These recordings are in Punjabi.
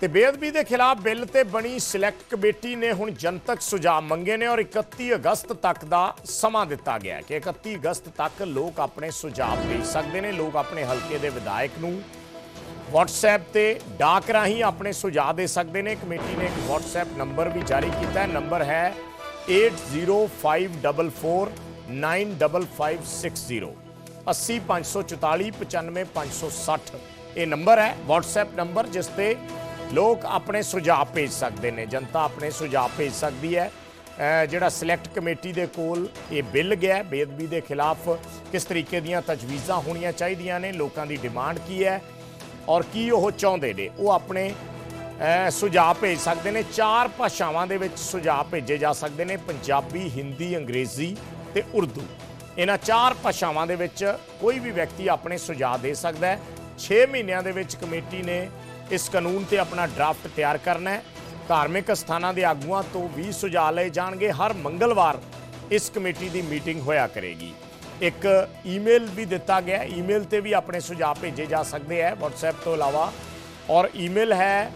ਤੇ ਬੇਅਦਬੀ ਦੇ ਖਿਲਾਫ ਬਿੱਲ ਤੇ ਬਣੀ ਸਿਲੈਕਟ ਕਮੇਟੀ ਨੇ ਹੁਣ ਜਨਤਕ ਸੁਝਾਅ ਮੰਗੇ ਨੇ ਔਰ 31 ਅਗਸਤ ਤੱਕ ਦਾ ਸਮਾਂ ਦਿੱਤਾ ਗਿਆ ਕਿ 31 ਅਗਸਤ ਤੱਕ ਲੋਕ ਆਪਣੇ ਸੁਝਾਅ ਭੇਜ ਸਕਦੇ ਨੇ, ਲੋਕ ਆਪਣੇ ਹਲਕੇ ਦੇ ਵਿਧਾਇਕ ਨੂੰ WhatsApp ਤੇ ਡਾਕ ਰਾਹੀਂ ਆਪਣੇ ਸੁਝਾਅ ਦੇ ਸਕਦੇ ਨੇ। ਕਮੇਟੀ ਨੇ ਇੱਕ WhatsApp ਨੰਬਰ ਵੀ ਜਾਰੀ ਕੀਤਾ ਹੈ, ਨੰਬਰ ਹੈ 8054495560 80544 95560 ਇਹ ਨੰਬਰ ਹੈ। WhatsApp ਨੰਬਰ ਜਿਸ ਤੇ ਲੋਕ ਆਪਣੇ ਸੁਝਾਅ ਭੇਜ ਸਕਦੇ ਨੇ, ਜਨਤਾ ਆਪਣੇ ਸੁਝਾਅ ਭੇਜ ਸਕਦੀ ਹੈ। ਜਿਹੜਾ ਸਿਲੈਕਟ ਕਮੇਟੀ ਦੇ ਕੋਲ ਇਹ ਬਿੱਲ ਗਿਆ ਬੇਅਦਬੀ ਦੇ ਖਿਲਾਫ ਕਿਸ ਤਰੀਕੇ ਦੀਆਂ ਤਜਵੀਜ਼ਾਂ ਹੋਣੀਆਂ ਚਾਹੀਦੀਆਂ ਨੇ, ਲੋਕਾਂ ਦੀ ਡਿਮਾਂਡ ਕੀ ਹੈ ਔਰ ਕੀ ਉਹ ਚਾਹੁੰਦੇ ਨੇ, ਉਹ ਆਪਣੇ ਸੁਝਾਅ ਭੇਜ ਸਕਦੇ ਨੇ। ਚਾਰ ਭਾਸ਼ਾਵਾਂ ਦੇ ਵਿੱਚ ਸੁਝਾਅ ਭੇਜੇ ਜਾ ਸਕਦੇ ਨੇ, ਪੰਜਾਬੀ, ਹਿੰਦੀ, ਅੰਗਰੇਜ਼ੀ ਤੇ ਉਰਦੂ। ਇਹਨਾਂ ਚਾਰ ਭਾਸ਼ਾਵਾਂ ਦੇ ਵਿੱਚ ਕੋਈ ਵੀ ਵਿਅਕਤੀ ਆਪਣੇ ਸੁਝਾਅ ਦੇ ਸਕਦਾ ਹੈ। 6 ਮਹੀਨਿਆਂ ਦੇ ਵਿੱਚ ਕਮੇਟੀ ਨੇ ਇਸ ਕਾਨੂੰਨ ਤੇ ਆਪਣਾ ਡਰਾਫਟ ਤਿਆਰ ਕਰਨਾ ਹੈ। ਧਾਰਮਿਕ ਸਥਾਨਾਂ ਦੇ ਆਗੂਆਂ ਤੋਂ ਵੀ ਸੁਝਾਅ ਲਏ ਜਾਣਗੇ। ਹਰ ਮੰਗਲਵਾਰ ਇਸ ਕਮੇਟੀ ਦੀ ਮੀਟਿੰਗ ਹੋਇਆ ਕਰੇਗੀ। ਇੱਕ ਈਮੇਲ ਵੀ ਦਿੱਤਾ ਗਿਆ ਈਮੇਲ ਤੇ ਵੀ ਆਪਣੇ ਸੁਝਾਅ ਭੇਜੇ ਜਾ ਸਕਦੇ ਹੈ। WhatsApp ਤੋਂ ਇਲਾਵਾ ਔਰ ਈਮੇਲ ਹੈ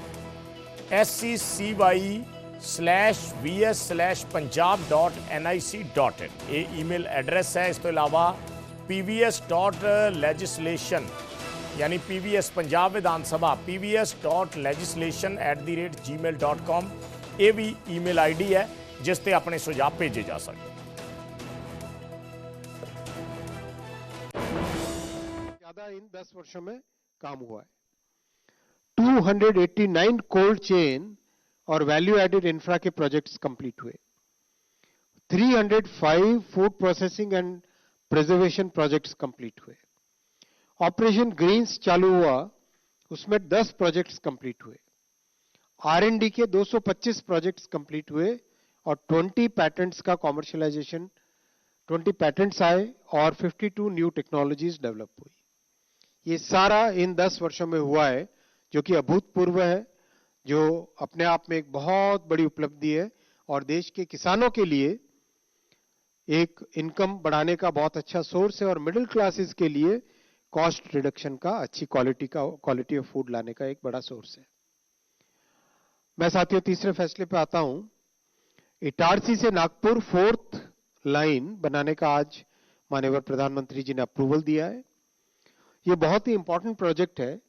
scci/vs/punjab.nic.in ਇਹ ਈਮੇਲ ਐਡਰੈਸ ਹੈ। ਇਸ ਤੋਂ ਇਲਾਵਾ pvs.legislation ਯਾਨੀ pvs ਪੰਜਾਬ ਵਿਧਾਨ ਸਭਾ pvs.legislation@gmail.com ਇਹ ਵੀ ਈਮੇਲ ਆਈਡੀ ਹੈ ਜਿਸ ਤੇ ਆਪਣੇ ਸੁਝਾਅ ਭੇਜੇ ਜਾ ਸਕਦੇ ज्यादा इन 10 वर्षों में काम हुआ है 289 कोल्ड चेन और वैल्यू एडेड इंफ्रा के प्रोजेक्ट्स कंप्लीट हुए 305 food processing and preservation projects complete हुए ऑपरेशन ग्रीन्स चालू हुआ, उसमें 10 प्रोजेक्ट्स कंप्लीट हुए। आरएनडी के 225 प्रोजेक्ट्स कंप्लीट हुए और 20 पैटेंट्स का कॉमर्शियलाइजेशन 20 पैटेंट्स आए और 52 न्यू टेक्नोलॉजीज़ डेवलप हुई। ये सारा इन 10 वर्षों में हुआ है, जो कि अभूतपूर्व है, जो अपने आप में एक बहुत बड़ी उपलब्धि है और देश के किसानों के लिए एक इनकम बढ़ाने का बहुत अच्छा सोर्स है और मिडिल क्लासेस के लिए कॉस्ट रिडक्शन का, अच्छी क्वालिटी का क्वालिटी ऑफ़ फ़ूड लाने का एक बड़ा सोर्स है। मैं साथियों, तीसरे फैसले पे आता हूँ। इटारसी से नागपुर फोर्थ लाइन बनाने का आज माननीय प्रधानमंत्री जी ने अप्रूवल दिया है। ये बहुत ही इंपॉर्टेंट प्रोजेक्ट है।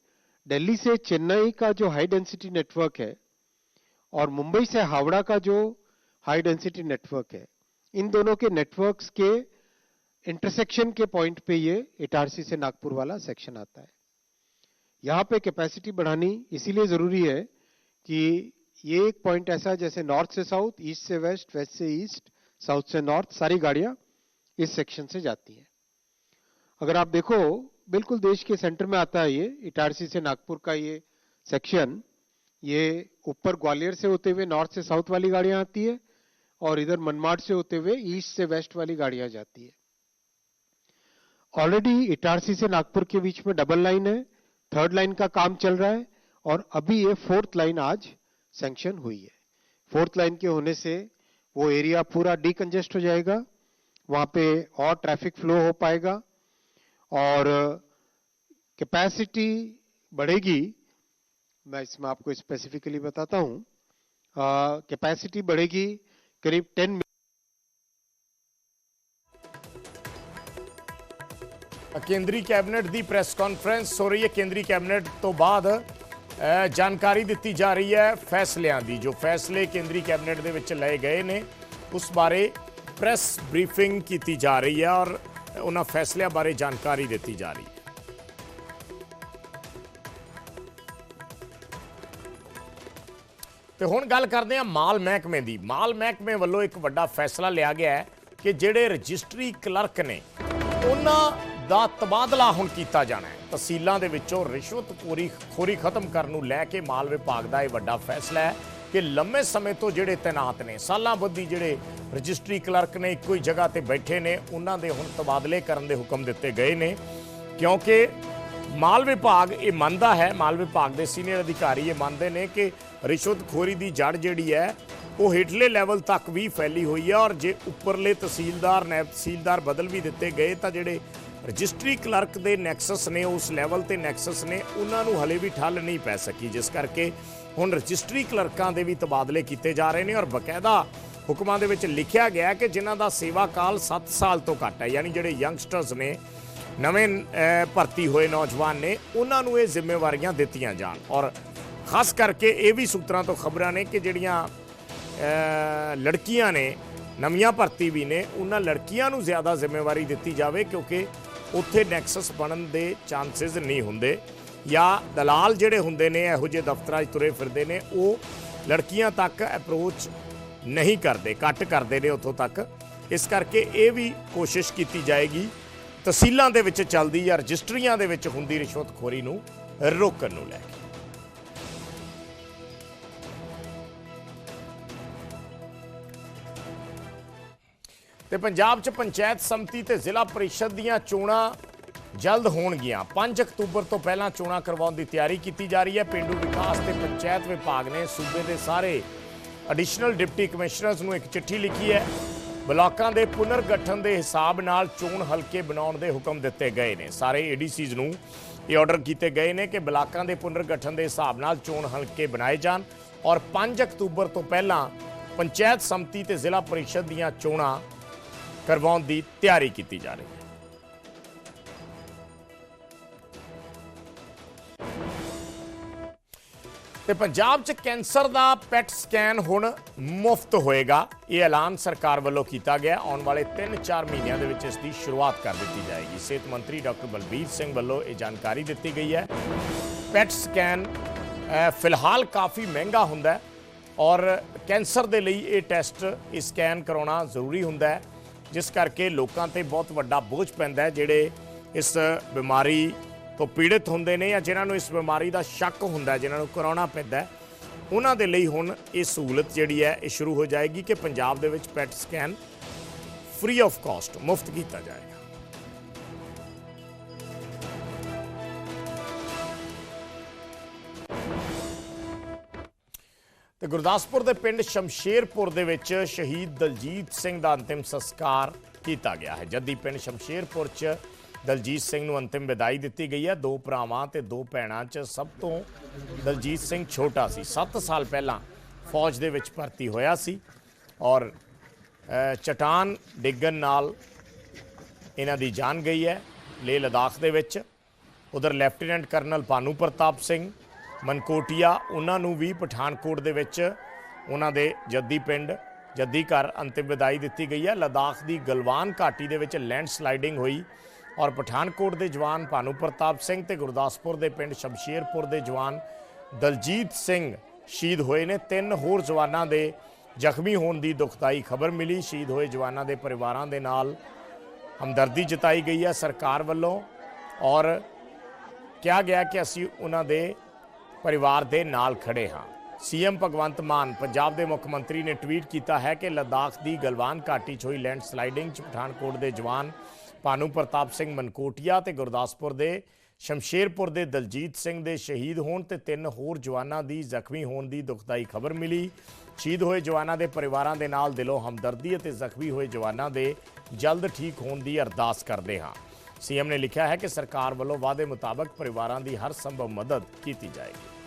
दिल्ली से चेन्नई का जो हाई डेंसिटी नेटवर्क है और मुंबई से हावड़ा का जो हाई डेंसिटी नेटवर्क है, इन दोनों के नेटवर्क्स के इंटरसेक्शन के पॉइंट पे ये इटारसी से नागपुर वाला सेक्शन आता है। यहाँ पे कैपेसिटी बढ़ानी इसीलिए ज़रूरी है कि ये एक पॉइंट ऐसा जैसे नॉर्थ से साउथ, ईस्ट से वेस्ट वेस्ट से ईस्ट, साउथ से नॉर्थ, सारी गाड़ियाँ इस सेक्शन से जाती हैं। अगर आप देखो, बिल्कुल देश के सेंटर में आता है ये, इटारसी से नागपुर का ये सेक्शन, ये ऊपर ग्वालियर से होते हुए नॉर्थ से साउथ वाली गाड़ियाँ आती है और इधर मनमाड से होते हुए ईस्ट से वेस्ट वाली गाड़ियाँ जाती है। ऑलरेडी इटारसी से नागपुर के बीच में डबल लाइन है थर्ड लाइन का काम चल रहा है और अभी ये फोर्थ लाइन आज सैंक्शन हुई है। फोर्थ लाइन के होने से वो एरिया पूरा डीकंजेस्ट हो जाएगा, वहाँ पे और ट्रैफ़िक फ्लो हो पाएगा और कैपेसिटी बढ़ेगी। मैं इसमें आपको स्पेसिफिकली बताता हूँ। कैपेसिटी बढ़ेगी करीब 10 ਕੇਂਦਰੀ ਕੈਬਨਿਟ ਦੀ ਪ੍ਰੈਸ ਕਾਨਫਰੰਸ ਹੋ ਰਹੀ ਹੈ। ਕੇਂਦਰੀ ਕੈਬਨਿਟ ਤੋਂ ਬਾਅਦ ਜਾਣਕਾਰੀ ਦਿੱਤੀ ਜਾ ਰਹੀ ਹੈ ਫੈਸਲਿਆਂ ਦੀ, ਜੋ ਫੈਸਲੇ ਕੇਂਦਰੀ ਕੈਬਨਿਟ ਦੇ ਵਿੱਚ ਲਏ ਗਏ ਨੇ। ਉਸ ਬਾਰੇ ਪ੍ਰੈਸ ਬਰੀਫਿੰਗ ਕੀਤੀ ਜਾ ਰਹੀ ਹੈ ਔਰ ਉਹਨਾਂ ਫੈਸਲਿਆਂ ਬਾਰੇ ਜਾਣਕਾਰੀ ਦਿੱਤੀ ਜਾ ਰਹੀ ਹੈ। ਤੇ ਹੁਣ ਗੱਲ ਕਰਦੇ ਹਾਂ ਮਾਲ ਮਹਿਕਮੇ ਦੀ। ਮਾਲ ਮਹਿਕਮੇ ਵੱਲੋਂ ਇੱਕ ਵੱਡਾ ਫੈਸਲਾ ਲਿਆ ਗਿਆ ਹੈ ਕਿ ਜਿਹੜੇ ਰਜਿਸਟਰੀ ਕਲਰਕ ਨੇ, ਉਹਨਾਂ ਦਾ ਤਬਾਦਲਾ ਹੁਣ ਕੀਤਾ ਜਾਣਾ ਹੈ। ਤਹਿਸੀਲਾਂ ਦੇ ਵਿੱਚੋਂ ਰਿਸ਼ਵਤਖੋਰੀ ਖੋਰੀ ਖਤਮ ਕਰਨ ਨੂੰ ਲੈ ਕੇ ਮਾਲ ਵਿਭਾਗ ਦਾ ਇਹ ਵੱਡਾ ਫੈਸਲਾ ਹੈ ਕਿ ਲੰਮੇ ਸਮੇਂ ਤੋਂ ਜਿਹੜੇ ਤੈਨਾਤ ਨੇ, ਸਾਲਾਂ ਬੱਧੀ ਜਿਹੜੇ ਰਜਿਸਟਰੀ ਕਲਰਕ ਨੇ, ਇੱਕੋ ਹੀ ਜਗ੍ਹਾ ਤੇ ਬੈਠੇ ਨੇ, ਉਹਨਾਂ ਦੇ ਹੁਣ ਤਬਾਦਲੇ ਕਰਨ ਦੇ ਹੁਕਮ ਦਿੱਤੇ ਗਏ ਨੇ। ਕਿਉਂਕਿ ਮਾਲ ਵਿਭਾਗ ਇਹ ਮੰਨਦਾ ਹੈ, ਮਾਲ ਵਿਭਾਗ ਦੇ ਸੀਨੀਅਰ ਅਧਿਕਾਰੀ ਇਹ ਮੰਨਦੇ ਨੇ ਕਿ ਰਿਸ਼ਵਤਖੋਰੀ ਦੀ ਜੜ ਜਿਹੜੀ ਹੈ, ਉਹ ਹੇਠਲੇ ਲੈਵਲ ਤੱਕ ਵੀ ਫੈਲੀ ਹੋਈ ਹੈ ਔਰ ਜੇ ਉੱਪਰਲੇ ਤਹਿਸੀਲਦਾਰ ਨਾਇਬ ਤਹਿਸੀਲਦਾਰ ਬਦਲ ਵੀ ਦਿੱਤੇ ਗਏ ਤਾਂ ਜਿਹੜੇ ਰਜਿਸਟਰੀ ਕਲਰਕ ਦੇ ਨੈਕਸਸ ਨੇ, ਉਸ ਲੈਵਲ ਤੇ ਨੈਕਸਸ ਨੇ, ਉਹਨਾਂ ਨੂੰ ਹਲੇ ਵੀ ਠੱਲ ਨਹੀਂ ਪੈ ਸਕੀ, ਜਿਸ ਕਰਕੇ ਹੁਣ ਰਜਿਸਟਰੀ ਕਲਰਕਾਂ ਦੇ ਵੀ ਤਬਾਦਲੇ ਕੀਤੇ ਜਾ ਰਹੇ ਨੇ ਔਰ ਬਕਾਇਦਾ ਹੁਕਮਾਂ ਦੇ ਵਿੱਚ ਲਿਖਿਆ ਗਿਆ ਕਿ ਜਿਨ੍ਹਾਂ ਦਾ ਸੇਵਾ ਕਾਲ 7 ਸਾਲ ਤੋਂ ਘੱਟ ਹੈ, ਯਾਨੀ ਜਿਹੜੇ ਯੰਗਸਟਰਸ ਨੇ, ਨਵੇਂ ਭਰਤੀ ਹੋਏ ਨੌਜਵਾਨ ਨੇ, ਉਹਨਾਂ ਨੂੰ ਇਹ ਜ਼ਿੰਮੇਵਾਰੀਆਂ ਦਿੱਤੀਆਂ ਜਾਣ। ਔਰ ਖਾਸ ਕਰਕੇ ਇਹ ਵੀ ਸੂਤਰਾਂ ਤੋਂ ਖਬਰਾਂ ਨੇ ਕਿ ਜਿਹੜੀਆਂ ਲੜਕੀਆਂ ਨੇ, ਨਵੀਆਂ ਭਰਤੀ ਵੀ ਨੇ, ਉਹਨਾਂ ਲੜਕੀਆਂ ਨੂੰ ਜ਼ਿਆਦਾ ਜ਼ਿੰਮੇਵਾਰੀ ਦਿੱਤੀ ਜਾਵੇ ਕਿਉਂਕਿ ਉੱਥੇ ਨੈਕਸਸ ਬਣਨ ਦੇ ਚਾਂਸਸ ਨਹੀਂ ਹੁੰਦੇ। ਜਾਂ ਦਲਾਲ ਜਿਹੜੇ ਹੁੰਦੇ ਨੇ, ਇਹੋ ਜਿਹੇ ਦਫ਼ਤਰਾਂ 'ਚ ਤੁਰੇ ਫਿਰਦੇ ਨੇ, ਉਹ ਲੜਕੀਆਂ ਤੱਕ ਅਪਰੋਚ ਨਹੀਂ ਕਰਦੇ ਕੱਟ ਕਰਦੇ ਨੇ ਉੱਥੋਂ ਤੱਕ। ਇਸ ਕਰਕੇ ਇਹ ਵੀ ਕੋਸ਼ਿਸ਼ ਕੀਤੀ ਜਾਏਗੀ, ਤਹਿਸੀਲਾਂ ਦੇ ਵਿੱਚ ਚੱਲਦੀ ਜਾਂ ਰਜਿਸਟਰੀਆਂ ਦੇ ਵਿੱਚ ਹੁੰਦੀ ਰਿਸ਼ਵਤਖੋਰੀ ਨੂੰ ਰੋਕਣ ਨੂੰ ਲੈ ਕੇ। ਤੇ ਪੰਜਾਬ 'ਚ ਪੰਚਾਇਤ ਸੰਮਤੀ ਤੇ ਜ਼ਿਲ੍ਹਾ ਪਰਿਸ਼ਦ ਦੀਆਂ ਚੋਣਾਂ ਜਲਦ ਹੋਣਗੀਆਂ। 5 ਅਕਤੂਬਰ ਤੋਂ ਪਹਿਲਾਂ ਚੋਣਾਂ ਕਰਵਾਉਣ ਦੀ ਤਿਆਰੀ ਕੀਤੀ ਜਾ ਰਹੀ ਹੈ। ਪਿੰਡੂ ਵਿਕਾਸ ਤੇ ਪੰਚਾਇਤ ਵਿਭਾਗ ਨੇ ਸੂਬੇ ਦੇ ਸਾਰੇ ਐਡੀਸ਼ਨਲ ਡਿਪਟੀ ਕਮਿਸ਼ਨਰਸ ਨੂੰ ਇੱਕ ਚਿੱਠੀ ਲਿਖੀ ਹੈ। ਬਲਾਕਾਂ ਦੇ ਪੁਨਰਗਠਨ ਦੇ ਹਿਸਾਬ ਨਾਲ ਚੋਣ ਹਲਕੇ ਬਣਾਉਣ ਦੇ ਹੁਕਮ ਦਿੱਤੇ ਗਏ ਨੇ। ਸਾਰੇ ਏਡੀਸੀਜ਼ ਨੂੰ ਇਹ ਆਰਡਰ ਕੀਤੇ ਗਏ ਨੇ ਕਿ ਬਲਾਕਾਂ ਦੇ ਪੁਨਰਗਠਨ ਦੇ ਹਿਸਾਬ ਨਾਲ ਚੋਣ ਹਲਕੇ ਬਣਾਏ ਜਾਣ ਔਰ 5 ਅਕਤੂਬਰ ਤੋਂ ਪਹਿਲਾਂ ਪੰਚਾਇਤ ਸੰਮਤੀ ਤੇ ਜ਼ਿਲ੍ਹਾ ਪਰਿਸ਼ਦ ਦੀਆਂ ਚੋਣਾਂ ਕਰਵਾਉਣ ਦੀ ਤਿਆਰੀ ਕੀਤੀ ਜਾ ਰਹੀ ਹੈ। ਤੇ ਪੰਜਾਬ 'ਚ ਕੈਂਸਰ ਦਾ ਪੈਟ ਸਕੈਨ ਹੁਣ ਮੁਫਤ ਹੋਏਗਾ। ਇਹ ਐਲਾਨ ਸਰਕਾਰ ਵੱਲੋਂ ਕੀਤਾ ਗਿਆ। ਆਉਣ ਵਾਲੇ 3-4 ਮਹੀਨਿਆਂ ਦੇ ਵਿੱਚ ਇਸ ਦੀ ਸ਼ੁਰੂਆਤ ਕਰ ਦਿੱਤੀ ਜਾਏਗੀ। ਸਿਹਤ ਮੰਤਰੀ ਡਾਕਟਰ ਬਲਬੀਰ ਸਿੰਘ ਵੱਲੋਂ ਇਹ ਜਾਣਕਾਰੀ ਦਿੱਤੀ ਗਈ ਹੈ। ਪੈਟ ਸਕੈਨ ਫਿਲਹਾਲ ਕਾਫੀ ਮਹਿੰਗਾ ਹੁੰਦਾ ਹੈ ਔਰ ਕੈਂਸਰ ਦੇ ਲਈ ਇਹ ਟੈਸਟ ਸਕੈਨ ਕਰਾਉਣਾ ਜ਼ਰੂਰੀ ਹੁੰਦਾ ਹੈ। ਜਿਸ ਕਰਕੇ ਲੋਕਾਂ ਤੇ ਬਹੁਤ ਵੱਡਾ ਬੋਝ ਪੈਂਦਾ ਹੈ, ਜਿਹੜੇ ਇਸ ਬਿਮਾਰੀ ਤੋਂ ਪੀੜਿਤ ਹੁੰਦੇ ਨੇ ਜਾਂ ਜਿਨ੍ਹਾਂ ਨੂੰ ਇਸ ਬਿਮਾਰੀ ਦਾ ਸ਼ੱਕ ਹੁੰਦਾ ਜਿਨ੍ਹਾਂ ਨੂੰ ਕਰਾਉਣਾ ਪੈਂਦਾ ਉਹਨਾਂ ਦੇ ਲਈ ਹੁਣ ਇਹ ਸਹੂਲਤ ਜਿਹੜੀ ਹੈ, ਇਹ ਸ਼ੁਰੂ ਹੋ ਜਾਏਗੀ ਕਿ ਪੰਜਾਬ ਦੇ ਵਿੱਚ PET scan free of cost ਮੁਫਤ ਕੀਤਾ ਜਾਏਗਾ। ਤੇ ਗੁਰਦਾਸਪੁਰ ਦੇ ਪਿੰਡ ਸ਼ਮਸ਼ੇਰਪੁਰ ਦੇ ਵਿੱਚ ਸ਼ਹੀਦ ਦਲਜੀਤ ਸਿੰਘ ਦਾ ਅੰਤਿਮ ਸੰਸਕਾਰ ਕੀਤਾ ਗਿਆ ਹੈ। ਜੱਦੀ ਪਿੰਡ ਸ਼ਮਸ਼ੇਰਪੁਰ 'ਚ ਦਲਜੀਤ ਸਿੰਘ ਨੂੰ ਅੰਤਿਮ ਵਿਦਾਈ ਦਿੱਤੀ ਗਈ ਹੈ। ਦੋ ਭਰਾਵਾਂ ਤੇ ਦੋ ਭੈਣਾਂ 'ਚ ਸਭ ਤੋਂ ਦਲਜੀਤ ਸਿੰਘ ਛੋਟਾ ਸੀ। 7 ਸਾਲ ਪਹਿਲਾਂ ਫੌਜ ਦੇ ਵਿੱਚ ਭਰਤੀ ਹੋਇਆ ਸੀ ਔਰ ਅ, ਚਟਾਨ ਡਿੱਗਣ ਨਾਲ ਇਹਨਾਂ ਦੀ ਜਾਨ ਗਈ ਹੈ। ਲੇਹ ਲਦਾਖ ਦੇ ਵਿੱਚ। ਉਧਰ ਲੈਫਟੀਨੈਂਟ ਕਰਨਲ ਭਾਨੂ ਪ੍ਰਤਾਪ ਸਿੰਘ ਮਨਕੋਟੀਆ, ਉਹਨਾਂ ਨੂੰ ਵੀ ਪਠਾਨਕੋਟ ਦੇ ਵਿੱਚ ਉਹਨਾਂ ਦੇ ਜੱਦੀ ਪਿੰਡ, ਜੱਦੀ ਘਰ ਅੰਤਿਮ ਵਿਦਾਈ ਦਿੱਤੀ ਗਈ ਹੈ। ਲਦਾਖ ਦੀ ਗਲਵਾਨ ਘਾਟੀ ਦੇ ਵਿੱਚ ਲੈਂਡ ਸਲਾਈਡਿੰਗ ਹੋਈ ਔਰ ਪਠਾਨਕੋਟ ਦੇ ਜਵਾਨ ਭਾਨੂ ਪ੍ਰਤਾਪ ਸਿੰਘ ਤੇ ਗੁਰਦਾਸਪੁਰ ਦੇ ਪਿੰਡ ਸ਼ਮਸ਼ੇਰਪੁਰ ਦੇ ਜਵਾਨ ਦਲਜੀਤ ਸਿੰਘ ਸ਼ਹੀਦ ਹੋਏ ਨੇ। ਤਿੰਨ ਹੋਰ ਜਵਾਨਾਂ ਦੇ ਜ਼ਖਮੀ ਹੋਣ ਦੀ ਦੁਖਦਾਈ ਖਬਰ ਮਿਲੀ। ਸ਼ਹੀਦ ਹੋਏ ਜਵਾਨਾਂ ਦੇ ਪਰਿਵਾਰਾਂ ਦੇ ਨਾਲ ਹਮਦਰਦੀ ਜਤਾਈ ਗਈ ਹੈ ਸਰਕਾਰ ਵੱਲੋਂ ਔਰ ਕਿਹਾ ਗਿਆ ਕਿ ਅਸੀਂ ਉਹਨਾਂ ਦੇ ਪਰਿਵਾਰ ਦੇ ਨਾਲ ਖੜੇ ਹਾਂ। ਸੀਐਮ ਭਗਵੰਤ ਮਾਨ, ਪੰਜਾਬ ਦੇ ਮੁੱਖ ਮੰਤਰੀ ਨੇ ਟਵੀਟ ਕੀਤਾ ਹੈ ਕਿ ਲਦਾਖ ਦੀ ਗਲਵਾਨ ਘਾਟੀ 'ਚ ਹੋਈ ਲੈਂਡ ਸਲਾਈਡਿੰਗ 'ਚ ਪਠਾਨਕੋਟ ਦੇ ਜਵਾਨ ਭਾਨੂ ਪ੍ਰਤਾਪ ਸਿੰਘ ਮਨਕੋਟੀਆ ਤੇ ਗੁਰਦਾਸਪੁਰ ਦੇ ਸ਼ਮਸ਼ੇਰਪੁਰ ਦੇ ਦਲਜੀਤ ਸਿੰਘ ਦੇ ਸ਼ਹੀਦ ਹੋਣ ਤੇ ਤਿੰਨ ਹੋਰ ਜਵਾਨਾਂ ਦੀ ਜ਼ਖਮੀ ਹੋਣ ਦੀ ਦੁਖਦਾਈ ਖਬਰ ਮਿਲੀ। ਸ਼ਹੀਦ ਹੋਏ ਜਵਾਨਾਂ ਦੇ ਪਰਿਵਾਰਾਂ ਦੇ ਨਾਲ ਦਿਲੋਂ ਹਮਦਰਦੀ ਅਤੇ ਜ਼ਖਮੀ ਹੋਏ ਜਵਾਨਾਂ ਦੇ ਜਲਦ ਠੀਕ ਹੋਣ ਦੀ ਅਰਦਾਸ ਕਰਦੇ ਹਾਂ। ਸੀਐਮ ਨੇ ਲਿਖਿਆ ਹੈ ਕਿ ਸਰਕਾਰ ਵੱਲੋਂ ਵਾਅਦੇ ਮੁਤਾਬਕ ਪਰਿਵਾਰਾਂ ਦੀ ਹਰ ਸੰਭਵ ਮਦਦ ਕੀਤੀ ਜਾਏਗੀ।